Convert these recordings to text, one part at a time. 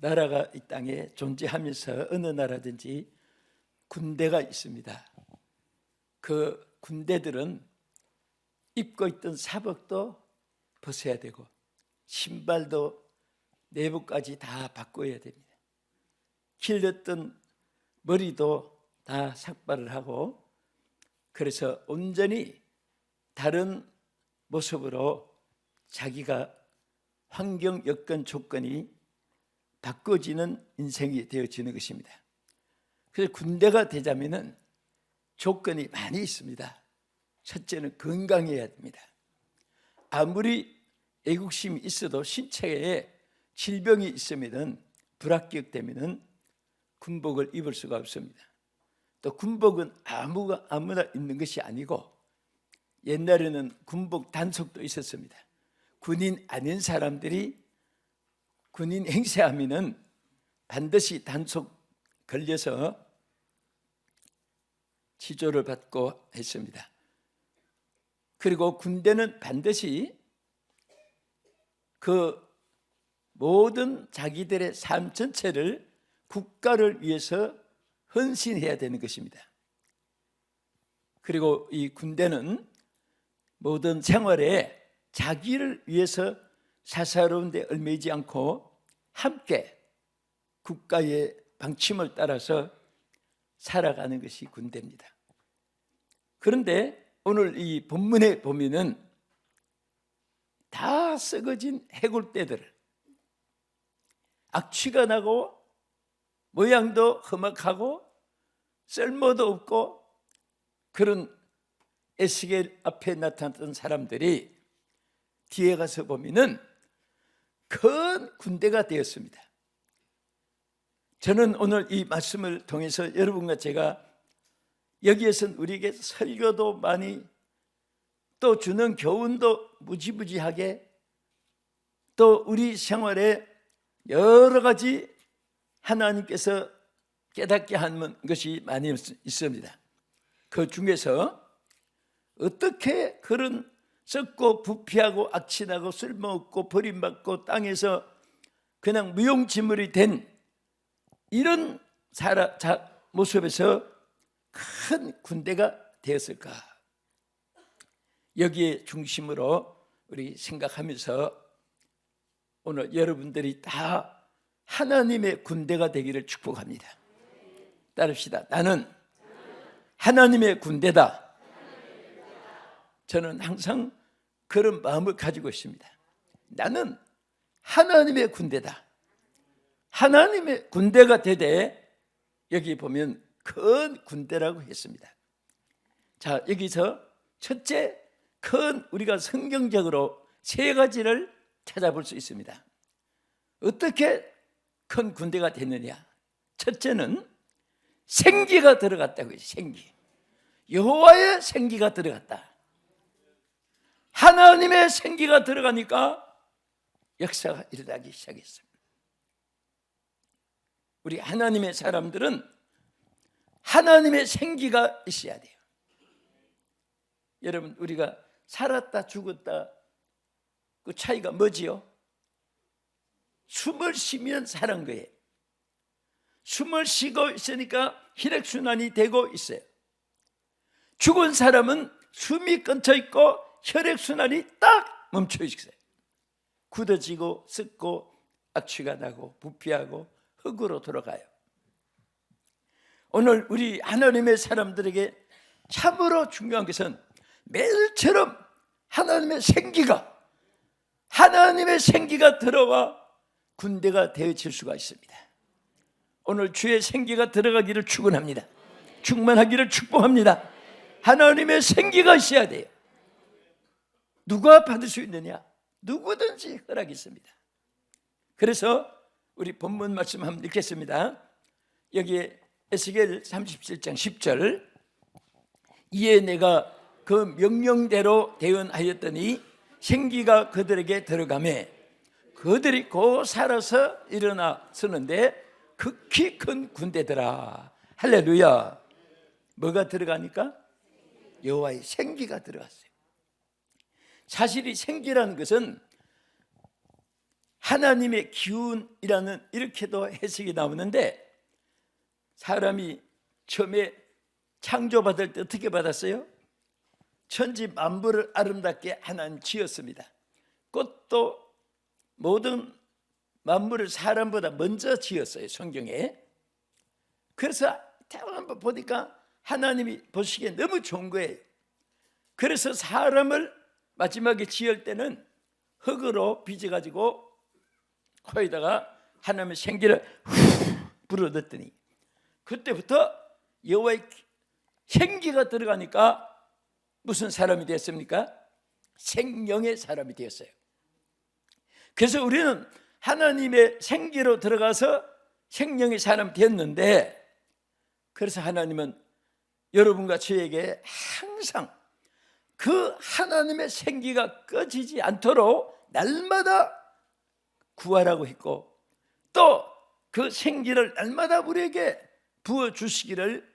나라가 이 땅에 존재하면서 어느 나라든지 군대가 있습니다. 그 군대들은 입고 있던 사복도 벗어야 되고 신발도 내부까지 다 바꿔야 됩니다. 길렀던 머리도 다 삭발을 하고 그래서 온전히 다른 모습으로 자기가 환경 여건 조건이 바꿔지는 인생이 되어지는 것입니다. 그래서 군대가 되자면은 조건이 많이 있습니다. 첫째는 건강해야 됩니다. 아무리 애국심이 있어도 신체에 질병이 있으면은 불합격되면은 군복을 입을 수가 없습니다. 또 군복은 아무가 아무나 입는 것이 아니고 옛날에는 군복 단속도 있었습니다. 군인 아닌 사람들이 군인 행세하면은 반드시 단속 걸려서 치조를 받고 했습니다. 그리고 군대는 반드시 그 모든 자기들의 삶 전체를 국가를 위해서 헌신해야 되는 것입니다. 그리고 이 군대는 모든 생활에 자기를 위해서 사사로운 데 얽매이지 않고 함께 국가의 방침을 따라서 살아가는 것이 군대입니다. 그런데 오늘 이 본문에 보면은 다 썩어진 해골대들 악취가 나고 모양도 험악하고 쓸모도 없고 그런 에스겔 앞에 나타났던 사람들이 뒤에 가서 보면은 큰 군대가 되었습니다. 저는 오늘 이 말씀을 통해서 여러분과 제가 여기에선 우리에게 설교도 많이 또 주는 교훈도 무지무지하게 또 우리 생활에 여러 가지 하나님께서 깨닫게 하는 것이 많이 있습니다. 그 중에서 어떻게 그런 썩고 부패하고 악취나고 쓸모없고 버림받고 땅에서 그냥 무용지물이 된 이런 사람, 자, 모습에서 큰 군대가 되었을까? 여기에 중심으로 우리 생각하면서 오늘 여러분들이 다 하나님의 군대가 되기를 축복합니다. 따릅시다. 나는 하나님의 군대다. 저는 항상 그런 마음을 가지고 있습니다. 나는 하나님의 군대다. 하나님의 군대가 되되 여기 보면 큰 군대라고 했습니다. 자, 여기서 첫째 큰 우리가 성경적으로 세 가지를 찾아볼 수 있습니다. 어떻게 큰 군대가 됐느냐? 첫째는 생기가 들어갔다고 해요. 생기. 여호와의 생기가 들어갔다. 하나님의 생기가 들어가니까 역사가 일어나기 시작했습니다. 우리 하나님의 사람들은 하나님의 생기가 있어야 돼요. 여러분, 우리가 살았다 죽었다 그 차이가 뭐지요? 숨을 쉬면 사는 거예요. 숨을 쉬고 있으니까 혈액순환이 되고 있어요. 죽은 사람은 숨이 끊겨 있고 혈액순환이 딱 멈춰 있어요. 굳어지고 썩고 악취가 나고 부패하고 흙으로 돌아가요. 오늘 우리 하나님의 사람들에게 참으로 중요한 것은 매일처럼 하나님의 생기가 하나님의 생기가 들어와 군대가 되어질 수가 있습니다. 오늘 주의 생기가 들어가기를 축원합니다. 충만하기를 축복합니다. 하나님의 생기가 있어야 돼요. 누가 받을 수 있느냐? 누구든지 허락이 있습니다. 그래서 우리 본문 말씀 한번 읽겠습니다. 여기에 에스겔 37장 10절 이에 내가 그 명령대로 대언하였더니 생기가 그들에게 들어가매 그들이 곧 살아서 일어나 서는데 극히 큰 군대더라 할렐루야 뭐가 들어가니까 여호와의 생기가 들어갔어요 사실 이 생기라는 것은 하나님의 기운이라는 이렇게도 해석이 나오는데 사람이 처음에 창조받을 때 어떻게 받았어요? 천지 만물을 아름답게 하나님 지었습니다. 꽃도 모든 만물을 사람보다 먼저 지었어요. 성경에. 그래서 한번 보니까 하나님이 보시기에 너무 좋은 거예요. 그래서 사람을 마지막에 지을 때는 흙으로 빚어가지고 코에다가 하나님의 생기를 후 불어넣더니 그때부터 여호와의 생기가 들어가니까 무슨 사람이 됐습니까? 생명의 사람이 되었어요. 그래서 우리는 하나님의 생기로 들어가서 생명의 사람이 되었는데 그래서 하나님은 여러분과 저에게 항상 그 하나님의 생기가 꺼지지 않도록 날마다 구하라고 했고 또 그 생기를 날마다 우리에게 부어 주시기를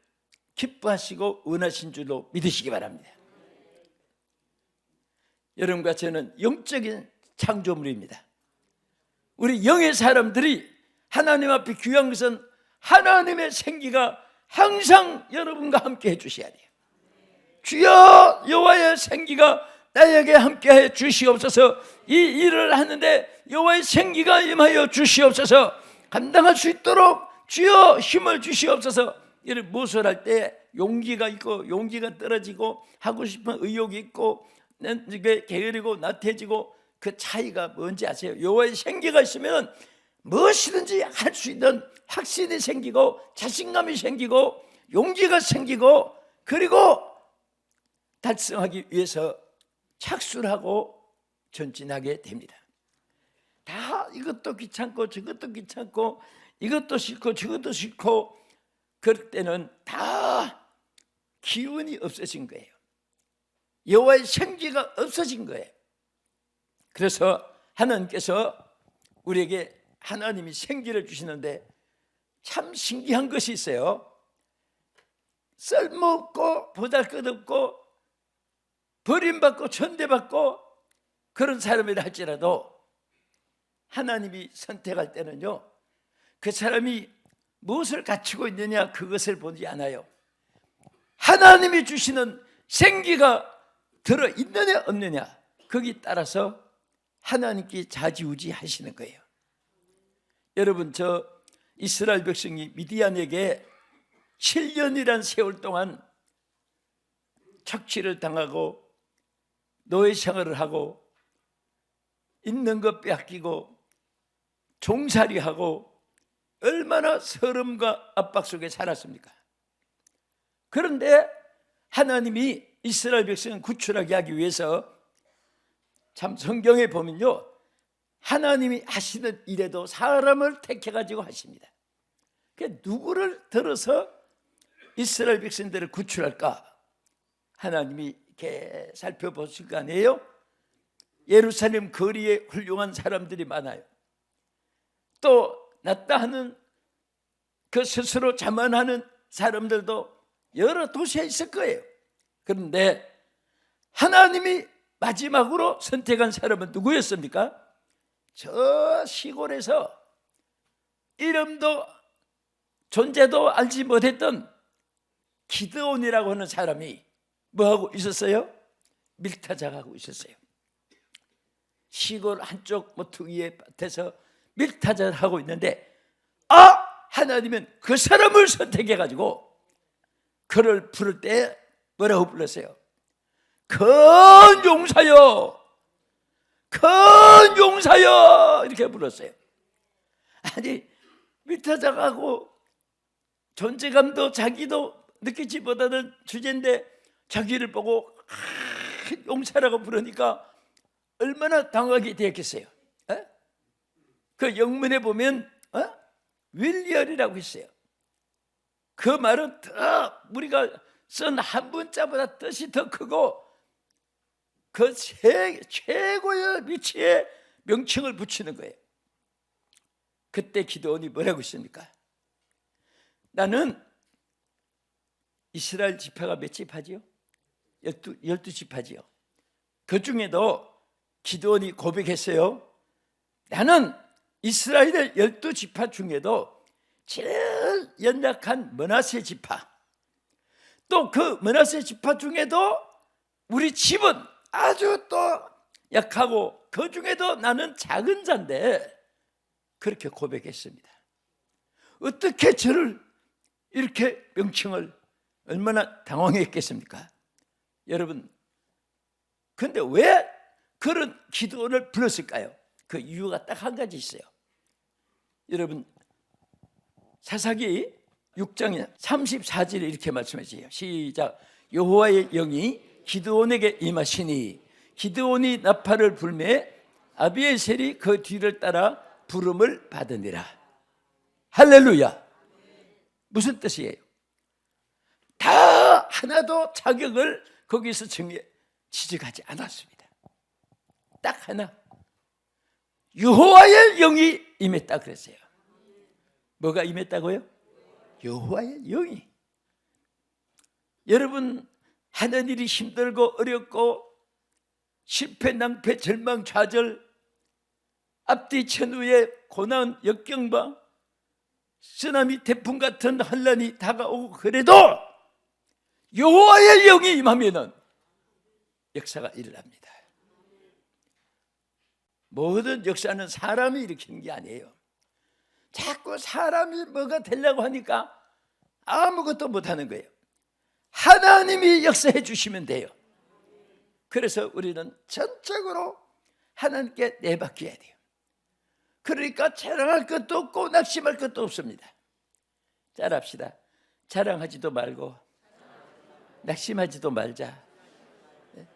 기뻐하시고 원하신 줄로 믿으시기 바랍니다. 여러분과 저는 영적인 창조물입니다. 우리 영의 사람들이 하나님 앞에 귀한 것은 하나님의 생기가 항상 여러분과 함께 해 주셔야 돼요. 주여 여호와의 생기가 나에게 함께해 주시옵소서. 이 일을 하는데 여호와의 생기가 임하여 주시옵소서. 감당할 수 있도록 주여 힘을 주시옵소서. 이를 모설할 때 용기가 있고 용기가 떨어지고 하고 싶은 의욕이 있고 게으르고 나태해지고 그 차이가 뭔지 아세요? 여호와의 생기가 있으면 무엇이든지 할 수 있는 확신이 생기고 자신감이 생기고 용기가 생기고 그리고 달성하기 위해서 착수를 하고 전진하게 됩니다. 다 이것도 귀찮고 저것도 귀찮고 이것도 싫고 저것도 싫고 그럴 때는 다 기운이 없어진 거예요. 여호와의 생기가 없어진 거예요. 그래서 하나님께서 우리에게 하나님이 생기를 주시는데 참 신기한 것이 있어요. 쓸모없고 보잘것없고 버림받고 천대받고 그런 사람이라 할지라도 하나님이 선택할 때는요 그 사람이 무엇을 갖추고 있느냐 그것을 보지 않아요. 하나님이 주시는 생기가 들어 있느냐 없느냐 거기 따라서 하나님께 자지우지 하시는 거예요. 여러분 저 이스라엘 백성이 미디안에게 7년이란 세월 동안 착취를 당하고 노예 생활을 하고 있는 것 빼앗기고 종살이하고 얼마나 서름과 압박 속에 살았습니까? 그런데 하나님이 이스라엘 백성을 구출하게 하기 위해서 참 성경에 보면요 하나님이 하시는 일에도 사람을 택해 가지고 하십니다. 그 누구를 들어서 이스라엘 백성들을 구출할까? 하나님이 이렇게 살펴보실 거 아니에요? 예루살렘 거리에 훌륭한 사람들이 많아요. 또 낫다 하는 그 스스로 자만하는 사람들도 여러 도시에 있을 거예요. 그런데 하나님이 마지막으로 선택한 사람은 누구였습니까? 저 시골에서 이름도 존재도 알지 못했던 기드온이라고 하는 사람이 뭐 하고 있었어요? 밀타작하고 있었어요. 시골 한쪽 모퉁 위에 밭에서 밀타작을 하고 있는데 아 하나님은 그 사람을 선택해 가지고 그를 부를 때 뭐라고 불렀어요? 큰 용사여, 큰 용사여 이렇게 불렀어요. 아니 밀타작하고 존재감도 자기도 느끼지보다는 주제인데 자기를 보고 큰 용사라고 부르니까 얼마나 당하게 되었겠어요. 에? 그 영문에 보면 어? 윌리얼이라고 있어요. 그 말은 더 우리가 쓴 한 문자보다 뜻이 더 크고 그 세, 최고의 위치에 명칭을 붙이는 거예요. 그때 기도원이 뭐라고 했습니까? 나는 이스라엘 지파가 몇 지파지요? 열두, 열두 지파지요. 그 중에도 기도원이 고백했어요. 나는 이스라엘의 열두 지파 중에도 제일 연약한 머나세 지파 또 그 머나세 지파 중에도 우리 집은 아주 또 약하고 그 중에도 나는 작은 자인데 그렇게 고백했습니다. 어떻게 저를 이렇게 명칭을 얼마나 당황했겠습니까? 여러분, 근데 왜 그런 기도를 불렀을까요? 그 이유가 딱 한 가지 있어요. 여러분, 사사기 6장 34절에 이렇게 말씀하세요. 시작. 여호와의 영이 기드온에게 임하시니 기드온이 나팔을 불매 아비에셀이 그 뒤를 따라 부름을 받으니라. 할렐루야. 무슨 뜻이에요? 다 하나도 자격을 거기서 지적하지 않았습니다. 딱 하나. 여호와의 영이 임했다 그랬어요. 뭐가 임했다고요? 여호와의 영이. 여러분 하는 일이 힘들고 어렵고 실패, 낭패, 절망, 좌절, 앞뒤 천후의 고난, 역경과 쓰나미, 태풍 같은 환란이 다가오고 그래도 여호와의 영이 임하면은 역사가 일어납니다. 모든 역사는 사람이 일으키는 게 아니에요. 자꾸 사람이 뭐가 되려고 하니까 아무것도 못하는 거예요. 하나님이 역사해 주시면 돼요. 그래서 우리는 전적으로 하나님께 내바뀌어야 돼요. 그러니까 자랑할 것도 없고 낙심할 것도 없습니다. 잘합시다. 자랑하지도 말고 낙심하지도 말자. 네?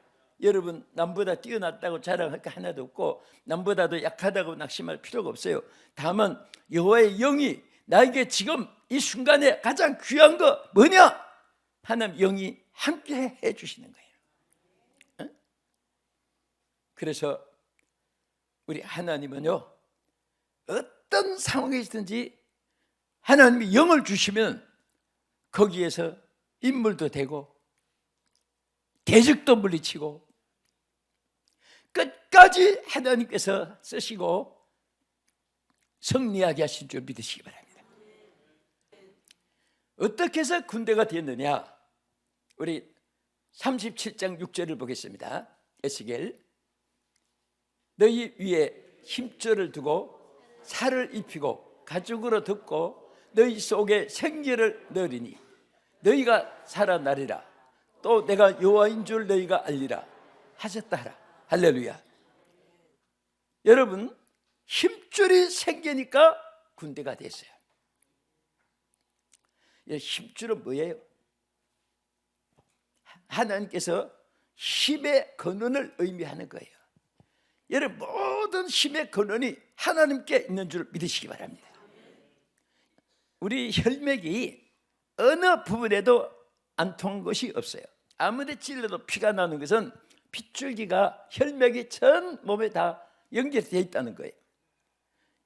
여러분 남보다 뛰어났다고 자랑할 거 하나도 없고 남보다도 약하다고 낙심할 필요가 없어요. 다만 여호와의 영이 나에게 지금 이 순간에 가장 귀한 거 뭐냐? 하나님 영이 함께 해 주시는 거예요. 어? 그래서 우리 하나님은요 어떤 상황에 있든지 하나님이 영을 주시면 거기에서 인물도 되고 대적도 물리치고 끝까지 하나님께서 쓰시고 승리하게 하신 줄 믿으시기 바랍니다. 어떻게 해서 군대가 됐느냐? 우리 37장 6절을 보겠습니다. 에스겔 너희 위에 힘줄을 두고 살을 입히고 가죽으로 덮고 너희 속에 생기를 넣으리니 너희가 살아나리라 또 내가 여호와인 줄 너희가 알리라 하셨다 하라 할렐루야 여러분 힘줄이 생기니까 군대가 됐어요 이 힘줄은 뭐예요? 하나님께서 힘의 근원을 의미하는 거예요 여러분 모든 힘의 근원이 하나님께 있는 줄 믿으시기 바랍니다. 우리 혈맥이 어느 부분에도 안 통한 것이 없어요. 아무데 찔러도 피가 나는 것은 핏줄기가 혈맥이 전 몸에 다 연결되어 있다는 거예요.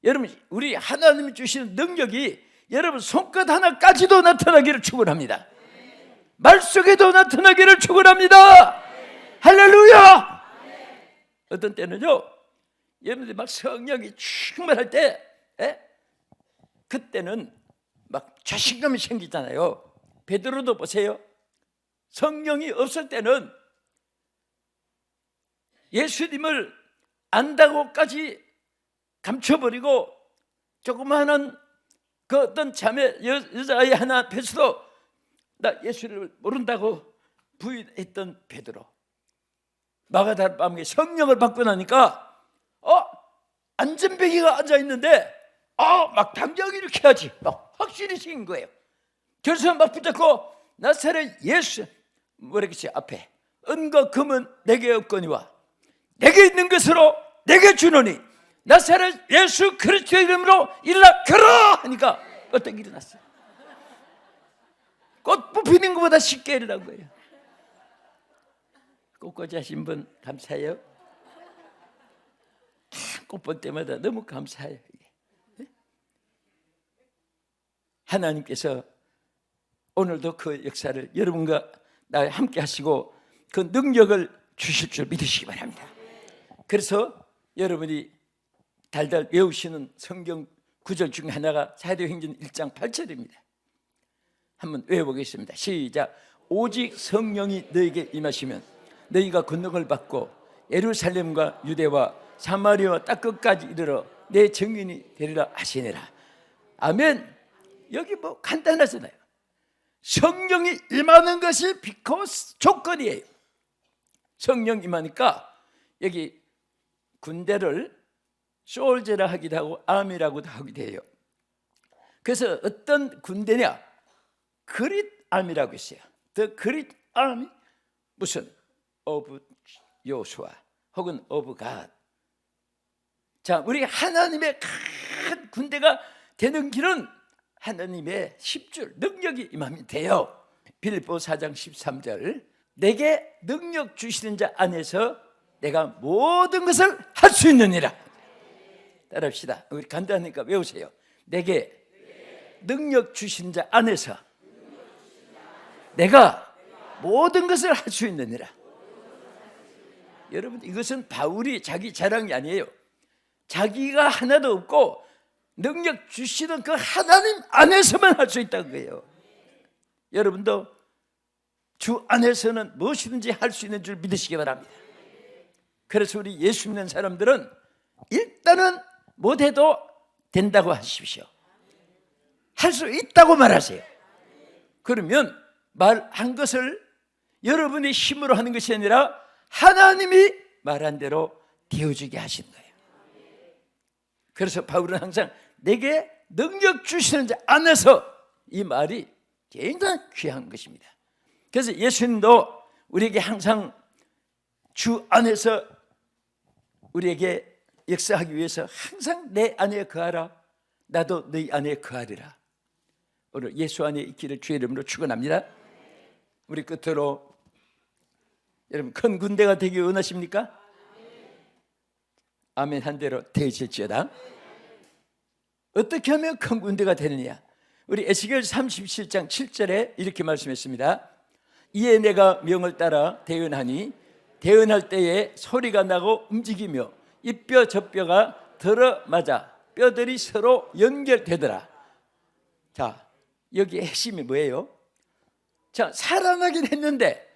여러분 우리 하나님이 주시는 능력이 여러분 손끝 하나까지도 나타나기를 축원합니다. 말 속에도 나타나기를 축원합니다. 할렐루야! 어떤 때는요, 여러분들이 막 성령이 충만할 때, 에? 그때는 막 자신감이 생기잖아요. 베드로도 보세요. 성령이 없을 때는 예수님을 안다고까지 감춰버리고 조그마한 그 어떤 자매 여, 여자아이 하나 앞에서도 나 예수를 모른다고 부인했던 베드로 마가다른 밤에 성령을 받고 나니까 어 안전뱅이가 앉아 있는데 어막 당장 이렇게 하지 막 확실히 생긴 거예요. 결선 막 붙잡고 나사렛 예수 뭐라겠지 앞에 은과 금은 내게 없거니와 내게 있는 것으로 내게 주노니 나사렛 예수 그리스도의 이름으로 걸어 하니까 어떤 일이 났어요. 꽃 뽑히는 것보다 쉽게 일어난 거예요. 꽃꽂이 하신 분 감사해요. 꽃볼 때마다 너무 감사해요. 하나님께서 오늘도 그 역사를 여러분과 나 함께 하시고 그 능력을 주실 줄 믿으시기 바랍니다. 그래서 여러분이 달달 외우시는 성경 구절 중에 하나가 사도행전 1장 8절입니다. 한번 외워보겠습니다. 시작. 오직 성령이 너에게 임하시면 너희가 권능을 받고 예루살렘과 유대와 사마리아와 땅 끝까지 이르러 내 증인이 되리라 하시니라. 아멘. 여기 뭐 간단하잖아요. 성령이 임하는 것이 비코스 조건이에요. 성령 임하니까 여기 군대를 솔제라 하기도 하고 암이라고도 하기도 해요. 그래서 어떤 군대냐? 그릿 암이라고 있어요. The Great Army 무슨 of 요수아 혹은 of God. 자, 우리 하나님의 큰 군대가 되는 길은 하나님의 십줄 능력이 임하면 돼요. 빌보 4장 13절 내게 능력 주시는 자 안에서 내가 모든 것을 할 수 있느니라. 따라합시다. 우리 간단하니까 외우세요. 내게 능력 주신 자 안에서 내가 모든 것을 할 수 있느니라. 여러분 이것은 바울이 자기 자랑이 아니에요. 자기가 하나도 없고 능력 주시는 그 하나님 안에서만 할 수 있다는 거예요. 여러분도 주 안에서는 무엇이든지 할 수 있는 줄 믿으시기 바랍니다. 그래서 우리 예수 믿는 사람들은 일단은 못해도 된다고 하십시오. 할 수 있다고 말하세요. 그러면 말한 것을 여러분의 힘으로 하는 것이 아니라 하나님이 말한 대로 되어지게 하신 거예요. 그래서 바울은 항상 내게 능력 주시는 자 안에서 이 말이 굉장히 귀한 것입니다. 그래서 예수님도 우리에게 항상 주 안에서 우리에게 역사하기 위해서 항상 내 안에 거하라. 나도 너희 안에 거하리라. 오늘 예수 안에 있기를 주의 이름으로 축원합니다. 우리 끝으로 여러분 큰 군대가 되기 원하십니까? 아멘 한 대로 되실지어다. 어떻게 하면 큰 군대가 되느냐? 우리 에스겔 37장 7절에 이렇게 말씀했습니다. 이에 내가 명을 따라 대언하니 대언할 때에 소리가 나고 움직이며 이 뼈 저 뼈가 들어맞아 뼈들이 서로 연결되더라. 자, 여기 핵심이 뭐예요? 자, 살아나긴 했는데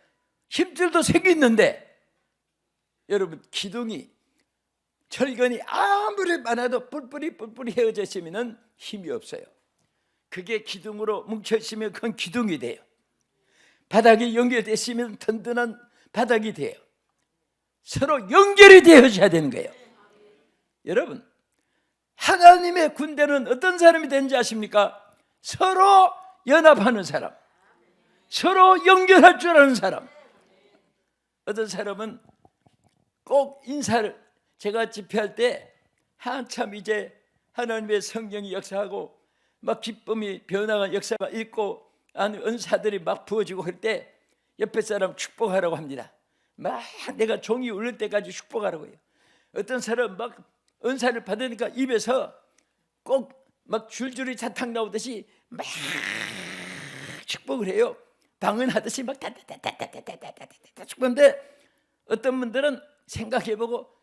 힘줄도 생겼는데 여러분 기둥이 철근이 아무리 많아도 뿔뿔이 뿔뿔이 헤어져 있으면 힘이 없어요. 그게 기둥으로 뭉쳐 있으면 그건 기둥이 돼요. 바닥이 연결됐으면 든든한 바닥이 돼요. 서로 연결이 되어져야 되는 거예요. 여러분, 하나님의 군대는 어떤 사람이 되는지 아십니까? 서로 연합하는 사람, 서로 연결할 줄 아는 사람. 어떤 사람은 꼭 인사를 제가 집회할 때 한참 이제 하나님의 성령이 역사하고 막 기쁨이 변화가 역사가 있고 안 은사들이 막 부어지고 할 때 옆에 사람 축복하라고 합니다. 막 내가 종이 울릴 때까지 축복하라고 해요. 어떤 사람 막 은사를 받으니까 입에서 꼭 막 줄줄이 사탕 나오듯이 막 축복을 해요. 방언하듯이 막 다다다다다다다다다 축복인데 어떤 분들은 생각해보고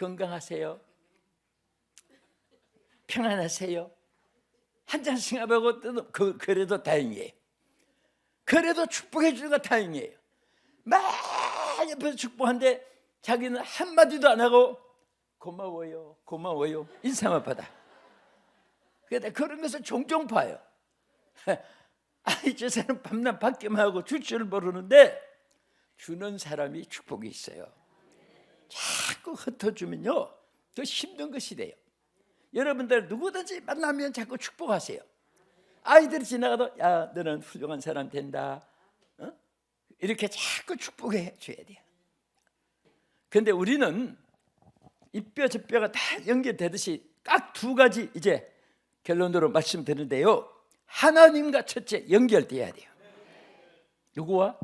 건강하세요. 평안하세요. 한 잔씩 하고 그 그래도 다행이에요. 그래도 축복해 주는 거 다행이에요. 막 옆에서 축복한데 자기는 한 마디도 안 하고 고마워요, 고마워요 인사만 받아. 그런데 그런 것을 종종 봐요. 아이 저 사람 밤낮 받기만 하고 줄 줄 모르는데 주는 사람이 축복이 있어요. 자꾸 흩어주면요 더 힘든 것이 돼요. 여러분들 누구든지 만나면 자꾸 축복하세요. 아이들이 지나가도 야 너는 훌륭한 사람 된다. 어? 이렇게 자꾸 축복해 줘야 돼요. 근데 우리는 이 뼈 저 뼈가 다 연결되듯이 딱 두 가지 이제 결론으로 말씀드리는데요. 하나님과 첫째 연결돼야 돼요. 누구와?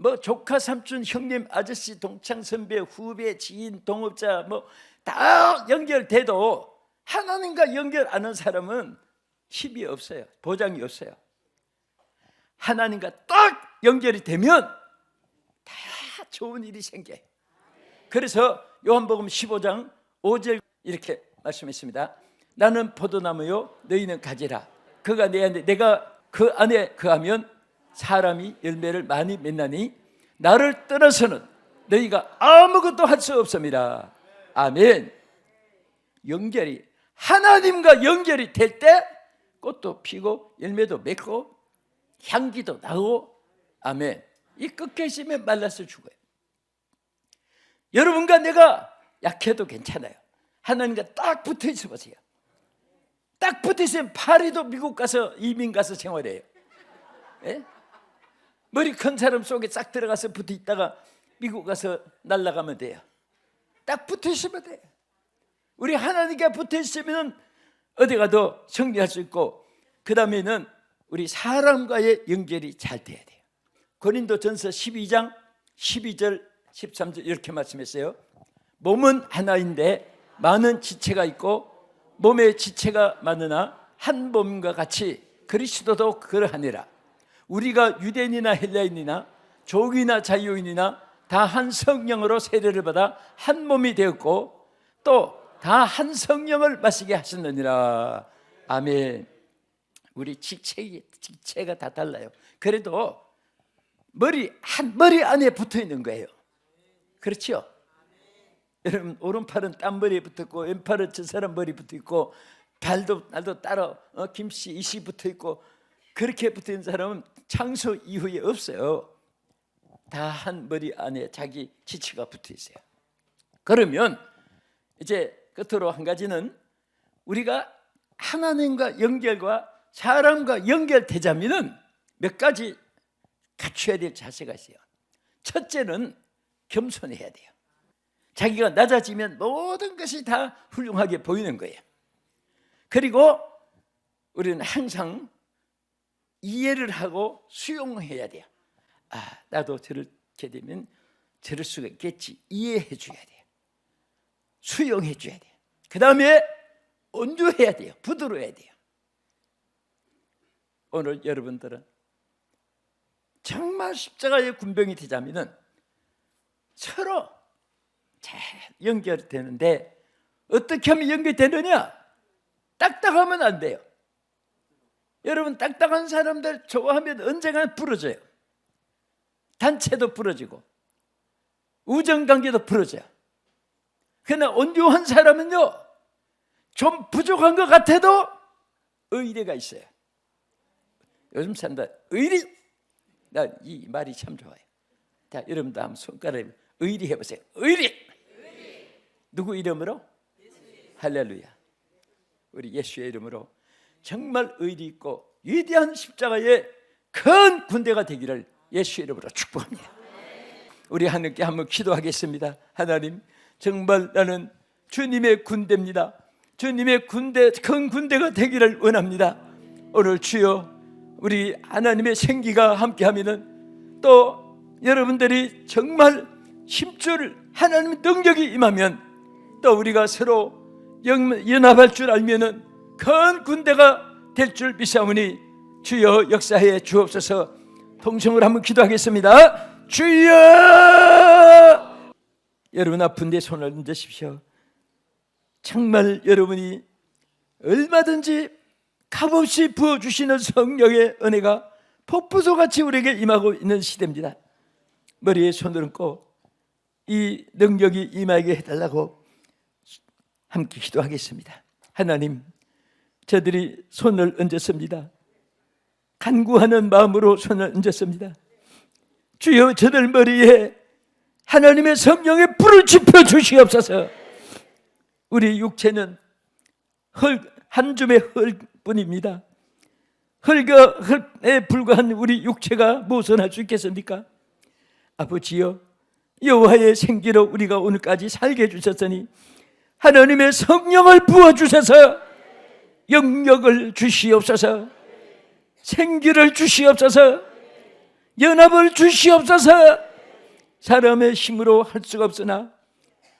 뭐 조카 삼촌 형님 아저씨 동창 선배 후배 지인 동업자 뭐 다 연결돼도 하나님과 연결 안 한 사람은 힘이 없어요. 보장이 없어요. 하나님과 딱 연결이 되면 다 좋은 일이 생겨요. 그래서 요한복음 15장 5절 이렇게 말씀했습니다. 나는 포도나무요 너희는 가지라. 그가 내 안에 내가 그 안에 그하면 사람이 열매를 많이 맺나니 나를 떠나서는 너희가 아무것도 할 수 없습니다. 아멘. 연결이 하나님과 연결이 될 때 꽃도 피고 열매도 맺고 향기도 나고 아멘. 이 있으면 말라서 죽어요. 여러분과 내가 약해도 괜찮아요. 하나님과 딱 붙어 있어 보세요. 딱 붙어 있으면 파리도 미국 가서 이민 가서 생활해요. 예? 머리 큰 사람 속에 싹 들어가서 붙어 있다가 미국 가서 날아가면 돼요. 딱 붙어 있으면 돼요. 우리 하나님께 붙어 있으면 어디 가도 승리할 수 있고 그 다음에는 우리 사람과의 연결이 잘 돼야 돼요. 고린도 전서 12장 12절 13절 이렇게 말씀했어요. 몸은 하나인데 많은 지체가 있고 몸에 지체가 많으나 한 몸과 같이 그리스도도 그러하니라. 우리가 유대인이나 헬라인이나 종이나 자유인이나 다 한 성령으로 세례를 받아 한 몸이 되었고 또 다 한 성령을 마시게 하셨느니라. 아멘. 우리 지체 지체가 다 달라요. 그래도 머리 한 머리 안에 붙어 있는 거예요. 그렇죠? 여러분 오른팔은 딴 머리에 붙어 있고 왼팔은 저 사람 머리 붙어 있고 발도 날도 따로 어, 김씨 이씨 붙어 있고 그렇게 붙어 사람은 창소 이후에 없어요. 다 한 머리 안에 자기 지체가 붙어 있어요. 그러면 이제 끝으로 한 가지는 우리가 하나님과 연결과 사람과 연결되자면은 몇 가지 갖춰야 될 자세가 있어요. 첫째는 겸손해야 돼요. 자기가 낮아지면 모든 것이 다 훌륭하게 보이는 거예요. 그리고 우리는 항상 이해를 하고 수용해야 돼요. 아, 나도 저렇게 되면 저럴 수가 있겠지. 이해해 줘야 돼요. 수용해 줘야 돼요. 그 다음에 온유해야 돼요. 부드러워야 돼요. 오늘 여러분들은 정말 십자가의 군병이 되자면은 서로 잘 연결되는데 어떻게 하면 연결되느냐? 딱딱하면 안 돼요. 여러분 딱딱한 사람들 좋아하면 언젠가 부러져요. 단체도 부러지고 우정 관계도 부러져요. 그러나 온유한 사람은요 좀 부족한 것 같아도 의리가 있어요. 요즘 산다 의리 나 이 말이 참 좋아요. 자 여러분도 한번 손가락 의리 해보세요. 의리. 누구 이름으로? 할렐루야. 우리 예수의 이름으로 정말 의리 있고 위대한 십자가의 큰 군대가 되기를 예수의 이름으로 축복합니다. 우리 하나님께 한번 기도하겠습니다. 하나님, 정말 나는 주님의 군대입니다. 주님의 군대, 큰 군대가 되기를 원합니다. 오늘 주여, 우리 하나님의 생기가 함께하면은 또 여러분들이 정말 힘줄 하나님의 능력이 임하면 또 우리가 서로 연- 연합할 줄 알면은 큰 군대가 될 줄 믿사오니 주여 역사해 주옵소서. 통성을 한번 기도하겠습니다. 주여! 여러분 아픈데 손을 얹으십시오. 정말 여러분이 얼마든지 값없이 부어주시는 성령의 은혜가 폭부소같이 우리에게 임하고 있는 시대입니다. 머리에 손을 얹고 이 능력이 임하게 해달라고 함께 기도하겠습니다. 하나님, 저들이 손을 얹었습니다. 간구하는 마음으로 손을 얹었습니다. 주여 저들 머리에 하나님의 성령의 불을 지펴 주시옵소서. 우리 육체는 흙, 한 줌의 흙뿐입니다. 흙과 흙에 불과한 우리 육체가 무엇을 할수 있겠습니까? 아버지여 여호와의 생기로 우리가 오늘까지 살게 해주셨으니 하나님의 성령을 부어 주셔서 영력을 주시옵소서 생기를 주시옵소서 연합을 주시옵소서. 사람의 힘으로 할 수가 없으나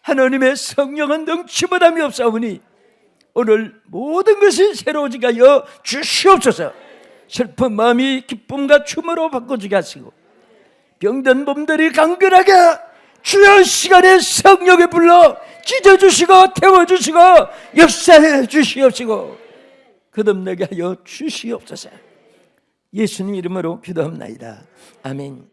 하나님의 성령은 능치보담이 없사오니 오늘 모든 것이 새로워지게 하여 주시옵소서. 슬픈 마음이 기쁨과 춤으로 바꿔주게 하시고 병든 몸들이 강건하게 주여 시간에 성령에 불러 찢어주시고 태워주시고 역사해 주시옵시고 거듭나게 하여 주시옵소서. 예수님 이름으로 기도합나이다. 아멘